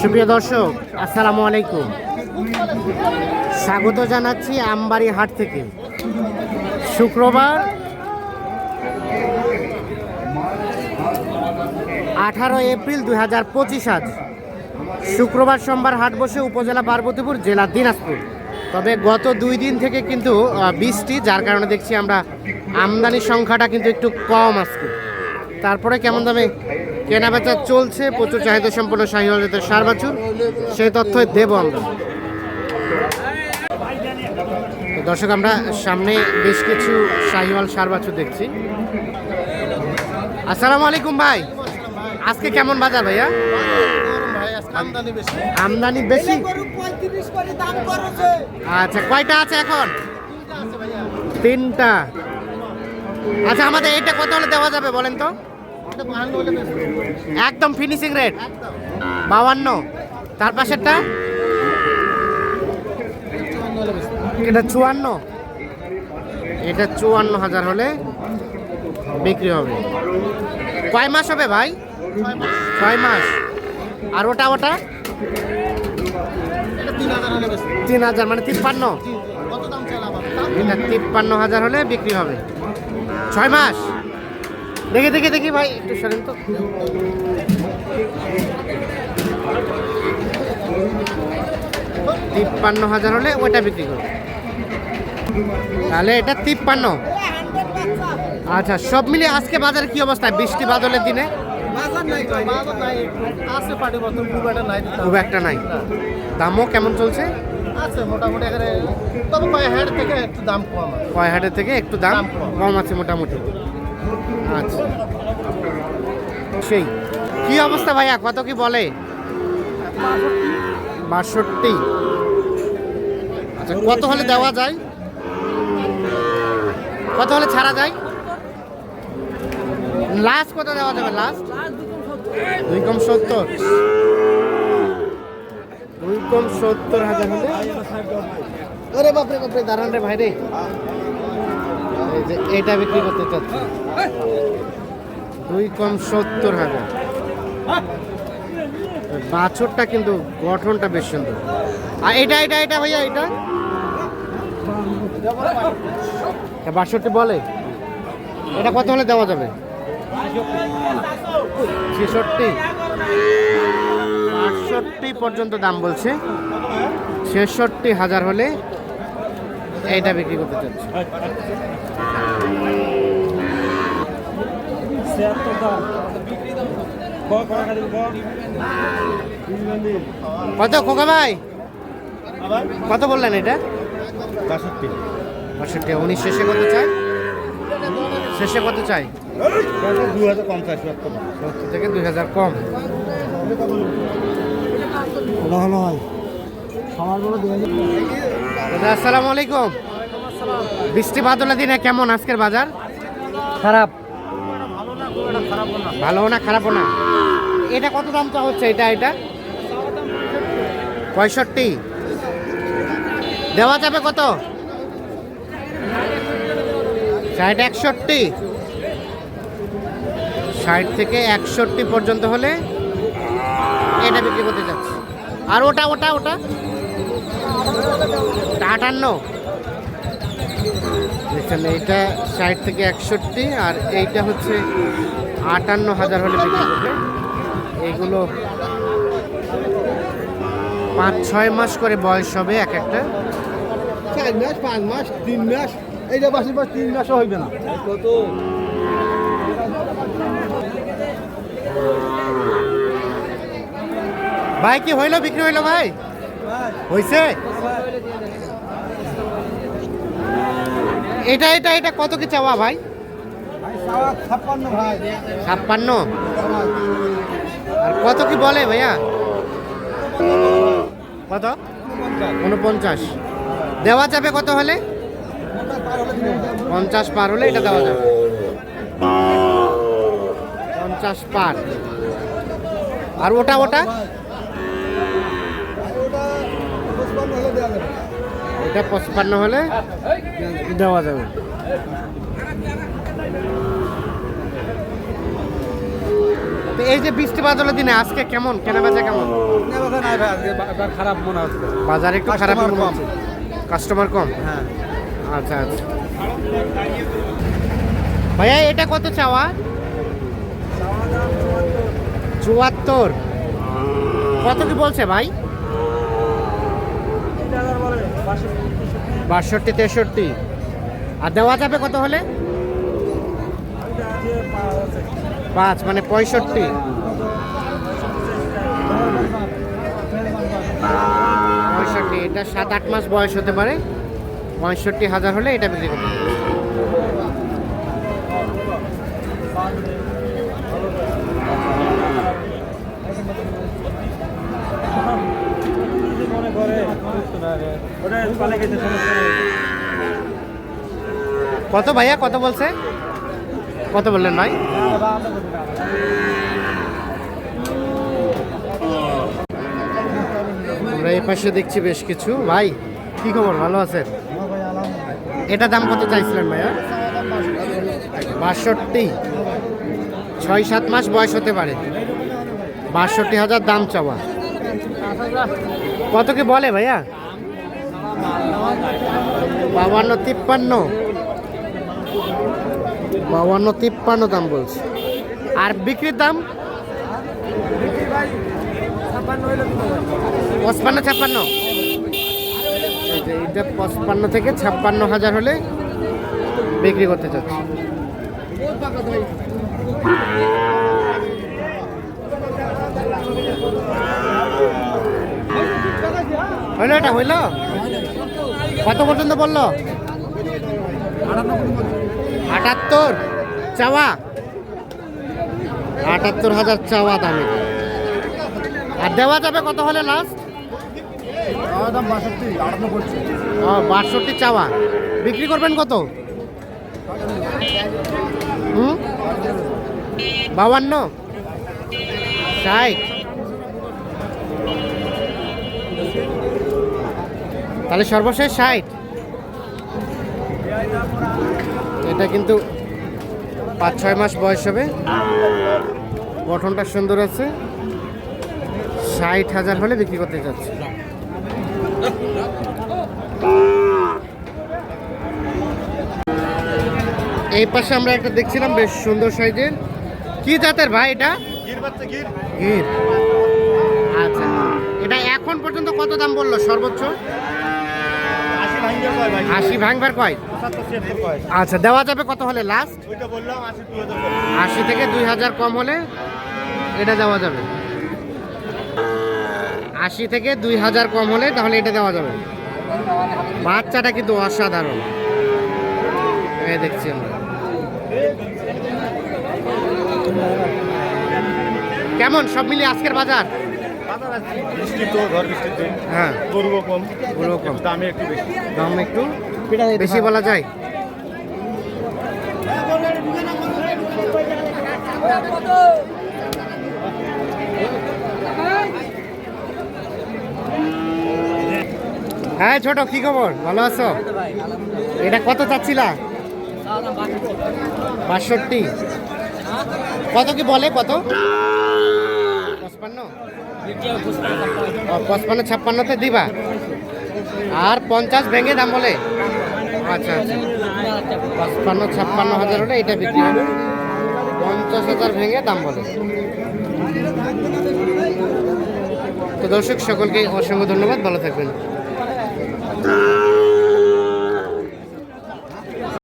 সুপ্রিয় দর্শক, আসসালামু আলাইকুম। স্বাগত জানাচ্ছি আমবাড়ি হাট থেকে। শুক্রবার, আঠারো এপ্রিল দুই হাজার পঁচিশ আজ। শুক্রবার সোমবার হাট বসে উপজেলা পার্বতীপুর, জেলা দিনাজপুর। তবে গত দুই দিন থেকে কিন্তু বৃষ্টি, যার কারণে দেখছি আমরা আমদানির সংখ্যাটা কিন্তু একটু কম আসছে তারপরে কেমন দামে কেনাবেচা চলছে, প্রচুর চাহিদা সম্পন্ন শাহিওয়াল জাতের সার বাছুর, সেই তথ্যই দেব আমরা। দর্শক, আমরা সামনে বেশ কিছু শাহিওয়াল সার বাছুর দেখছি। আসসালামু আলাইকুম ভাই। আজকে কেমন বাজার ভাইয়া? আমদানি বেশি। আচ্ছা কয়টা আছে এখন? তিনটা। আচ্ছা আমাদের এইটা কত হলে দেওয়া যাবে বলেন তো? একদম ফিনিশিং রেট বাউান্ন। তার পাশেরটা? এটা চুয়ান্ন। এটা চুয়ান্ন হাজার হলে বিক্রি হবে। কয় মাস হবে ভাই? ছয় মাস। আর ওটা ওটা? তিন হাজার মানে তিপ্পান্ন। এটা তিপ্পান্ন হাজার হলে বিক্রি হবে। ছয় মাস। দেখি দেখি দেখি ভাই একটু সরেন তো। তিপ্পান্ন হাজার হলে ওইটা বিক্রি করবে। তাহলে এটা তিপ্পান্ন। আচ্ছা সব মিলিয়ে আজকে বাজারে কি অবস্থা? বৃষ্টি বাদলের দিনে? খুব একটা নাই। খুব একটা নাই। দামও কেমন চলছে? আছে মোটামুটি এখানে তবে কয় থেকে একটু দাম কম কয় হাটের থেকে একটু দাম। কম আছে মোটামুটি। আচ্ছা। সেই। কি অবস্থা ভাইয়া? কত কি বলে? বাষট্টি। আচ্ছা কত হলে দেওয়া যায়? কত হলে ছাড়া যায়? লাস্ট কত দেওয়া যাবে লাস্ট? দুই কম সত্তর। দুই কম সত্তর হাজার হলে? ওরে বাপরে বাপরে দাঁড়ান রে ভাই রে। যে এটা বিক্রি করতে চাচ্ছি। দুই কম সত্তর হাজার। বাছরটা কিন্তু গঠনটা বেশ সুন্দর। আর এটা এটা এটা ভাইয়া, এটা? বাষট্টি বলে? এটা কত হলে দেওয়া যাবে? ছেষট্টি। আটষট্টি পর্যন্ত দাম বলছে। ছেষট্টি হাজার হলে এইটা বিক্রি করতে চাচ্ছি। কত খোকা ভাই? কত বললেন এটা? বাষট্টি। বাষট্টি। উনিশ শেষে কত চাই? শেষে কত চাই? দু হাজার পঞ্চাশ সত্তর থেকে দুই হাজার কম। ভালো হয় সবার বড় দু হাজার দাদা আসসালামু আলাইকুম। বৃষ্টি বাদলের দিনে কেমন আজকের বাজার? খারাপ। ভালো না খারাপও না? এটা কত দাম চা হচ্ছে এটা এটা? পঁয়ষট্টি। দেওয়া যাবে কত? ষাট একষট্টি। ষাট থেকে একষট্টি পর্যন্ত হলে এটা বিক্রি করতে যাচ্ছে। আর ওটা ওটা ওটা ওটা? আটান্ন। দেখছেন এইটা ষাট থেকে একষট্টি আর এইটা হচ্ছে আটান্ন হাজার হলে বিক্রি করবে। এইগুলো পাঁচ ছয় মাস করে বয়স হবে এক একটা। চার মাস পাঁচ মাস তিন মাস এইটা বাসি মাস তিন মাসও হইবে না। কত? ভাই কি হইল বিক্রি হইল ভাই? হইছে? এটা এটা এটা কত কি চাওয়া ভাই? ছাপ্পান্ন? আর কত কি বলে ভাইয়া? কত? উনপঞ্চাশ। দেওয়া যাবে কত হলে? পঞ্চাশ পার হলে এটা দেওয়া যাবে। পঞ্চাশ পার। আর ওটা ওটা? এটা পঁচপান্ন হলে দেওয়া যাবে। এই যে বৃষ্টি বাদলের দিনে আজকে কেমন? কেনা বেচা কেমন খারাপ মনে হচ্ছে। বাজার একটু খারাপ কম। কাস্টমার কম? হ্যাঁ। আচ্ছা আচ্ছা। ভাইয়া এটা কত চাওয়া? চুয়াত্তর। কত কি বলছে ভাই? বাষট্টি, তেষট্টি। আর দেওয়া যাবে কত হলে? পাঁচ মানে পঁয়ষট্টি। পঁয়ষট্টি, এটা সাত, আট মাস বয়স হতে পারে। পঁয়ষট্টি হাজার হলে এটা বিক্রি করতে কত ভাইয়া, কত বলছে? কত বললেন ভাই? আমরা এই পাশে দেখছি বেশ কিছু। ভাই, কি খবর? ভালো আছেন? এটা দাম কত চাইছিলেন ভাইয়া? বাষট্টি। ছয় সাত মাস বয়স হতে পারে। বাষট্টি হাজার দাম চাওয়া। কত কি বলে ভাইয়া? বাবান্ন তিপ্পান্ন। বাবান্ন তিপ্পান্ন দাম বলছে। আর বিক্রির দাম? পঁচপান্ন, ছাপ্পান্ন। এটা পঁচপান্ন থেকে ছাপ্পান্ন হাজার হলে বিক্রি করতে চাচ্ছি। হইল এটা, হইল? কত পর্যন্ত বলল? আটাত্তর চাওয়া। আটাত্তর হাজার চাওয়া দামে। আর দেওয়া যাবে কত হলে লাস্ট বাষট্টি চাওয়া। বিক্রি করবেন কত? হুম? বাউান্ন? ষাট? তাহলে সর্বশেষ ষাট। এটা কিন্তু পাঁচ ছয় মাস বয়স হবে। গঠনটা সুন্দর আছে। ষাট হাজার হলে বিক্রি করতে চাচ্ছে। এই পাশে আমরা একটা দেখছিলাম বেশ সুন্দর সাইজের। কি জাতের ভাই এটা? গির আচ্ছা। এটা এখন পর্যন্ত কত দাম বলল? সর্বোচ্চ? আশি ভাঙবার কয়? আচ্ছা দেওয়া যাবে কত হলে লাস্ট আশি থেকে দুই হাজার কম হলে এটা দেওয়া যাবে। আশি থেকে দুই হাজার কম হলে তাহলে এটা দেওয়া যাবে। বাচ্চাটা কিন্তু অসাধারণ। দেখছি আমরা। কেমন? সব মিলিয়ে আজকের বাজার? বৃষ্টি তো ঝড় বৃষ্টির দিন। হ্যাঁ। গরুও কম। গরুও কম। দামে একটু বেশি। দাম একটু বেশি বলা যায়। হ্যাঁ ছোট কি খবর? ভালো আছো? এটা কত চাচ্ছিলা? বাষট্টি। কত কি বলে কত? পঁচপান্ন? পঁচপান্ন, ছাপ্পান্নতে দিবা? আর পঞ্চাশ ভেঙে দাম বলে? আচ্ছা আচ্ছা। পঁচপান্ন, ছাপ্পান্ন হাজার হলে এটা বিক্রি হবে। পঞ্চাশ হাজার ভেঙে দাম বলে। তো দর্শক, সকলকে অসংখ্য ধন্যবাদ। ভালো থাকবেন।